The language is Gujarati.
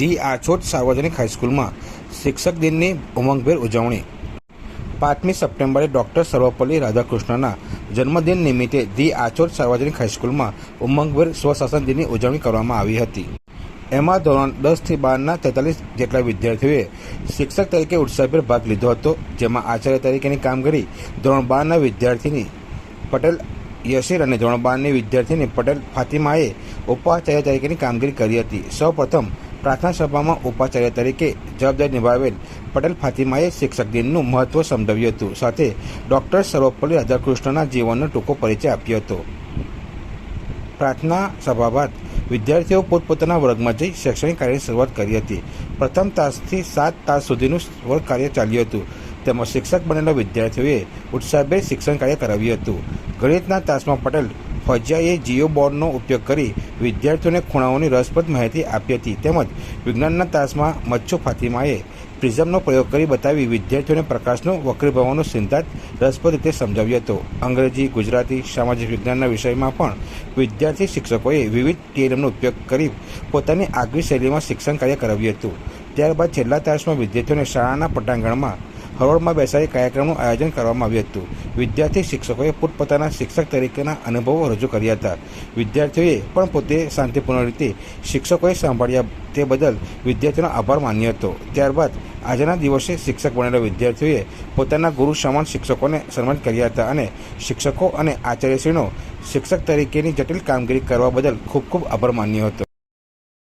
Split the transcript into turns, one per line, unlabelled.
ધી આછોટ સાર્વજનિક હાઈસ્કૂલમાં શિક્ષક દિનની ઉમંગભેર ઉજવણી. પાંચમી સપ્ટેમ્બરે ડૉક્ટર સર્વપલ્લી રાધાકૃષ્ણના જન્મદિન નિમિત્તે ધી આચોટ સાર્વજનિક હાઈસ્કૂલમાં ઉમંગભેર સ્વશાસન દિનની ઉજવણી કરવામાં આવી હતી. એમાં ધોરણ દસથી બારના તેતાલીસ જેટલા વિદ્યાર્થીઓએ શિક્ષક તરીકે ઉત્સાહભેર ભાગ લીધો હતો, જેમાં આચાર્ય તરીકેની કામગીરી ધોરણ બારના વિદ્યાર્થીની પટેલ યશીર અને ધોરણ બારની વિદ્યાર્થીની પટેલ ફાતિમાએ ઉપાચાર્ય તરીકેની કામગીરી કરી હતી. સૌપ્રથમ પ્રાર્થના સભામાં ઉપાચાર્ય તરીકે જવાબદારી નિભાવેલ પટેલ ફાતિમાએ શિક્ષક દિનનું મહત્વ સમજાવ્યું હતું. સાથે ડૉક્ટર સર્વપલ્લી રાધાકૃષ્ણના જીવનનો ટૂંકો પરિચય આપ્યો હતો. પ્રાર્થના સભા બાદ વિદ્યાર્થીઓ પોતપોતાના વર્ગમાં જઈ શૈક્ષણિક કાર્યની શરૂઆત કરી હતી. પ્રથમ તાસથી સાત તાસ સુધીનું વર્ગ કાર્ય ચાલ્યું હતું. તેમાં શિક્ષક બનેલા વિદ્યાર્થીઓએ ઉત્સાહભેર શિક્ષણ કાર્ય કરાવ્યું હતું. ગણિતના તાસમાં પટેલ ફજિયાએ જીઓ બોર્ડનો ઉપયોગ કરી વિદ્યાર્થીઓને ખૂણાઓની રસપ્રદ માહિતી આપી હતી. તેમજ વિજ્ઞાનના તાસમાં મચ્છુ ફાતિમાએ પ્રિઝમનો પ્રયોગ કરી બતાવી વિદ્યાર્થીઓને પ્રકાશનો વક્રીભાવનો સિદ્ધાંત રસપ્રદ રીતે સમજાવ્યો હતો. અંગ્રેજી, ગુજરાતી, સામાજિક વિજ્ઞાનના વિષયમાં પણ વિદ્યાર્થી શિક્ષકોએ વિવિધ ટીએલએમનો ઉપયોગ કરી પોતાની આગવી શૈલીમાં શિક્ષણ કાર્ય કરાવ્યું હતું. ત્યારબાદ છેલ્લા તાસમાં વિદ્યાર્થીઓને શાળાના પટાંગણમાં હરોળમાં બેસાડી કાર્યક્રમનું આયોજન કરવામાં આવ્યું હતું. વિદ્યાર્થી શિક્ષકોએ પોતપોતાના શિક્ષક તરીકેના અનુભવો રજૂ કર્યા હતા. વિદ્યાર્થીઓએ પણ પોતે શાંતિપૂર્ણ રીતે શિક્ષકોએ સાંભળ્યા તે બદલ વિદ્યાર્થીઓનો આભાર માન્યો હતો. ત્યારબાદ આજના દિવસે શિક્ષક બનેલા વિદ્યાર્થીઓએ પોતાના ગુરુ સમાન શિક્ષકોને સન્માનિત કર્યા હતા અને શિક્ષકો અને આચાર્યશ્રીનો શિક્ષક તરીકેની જટિલ કામગીરી કરવા બદલ ખૂબ ખૂબ આભાર માન્યો હતો.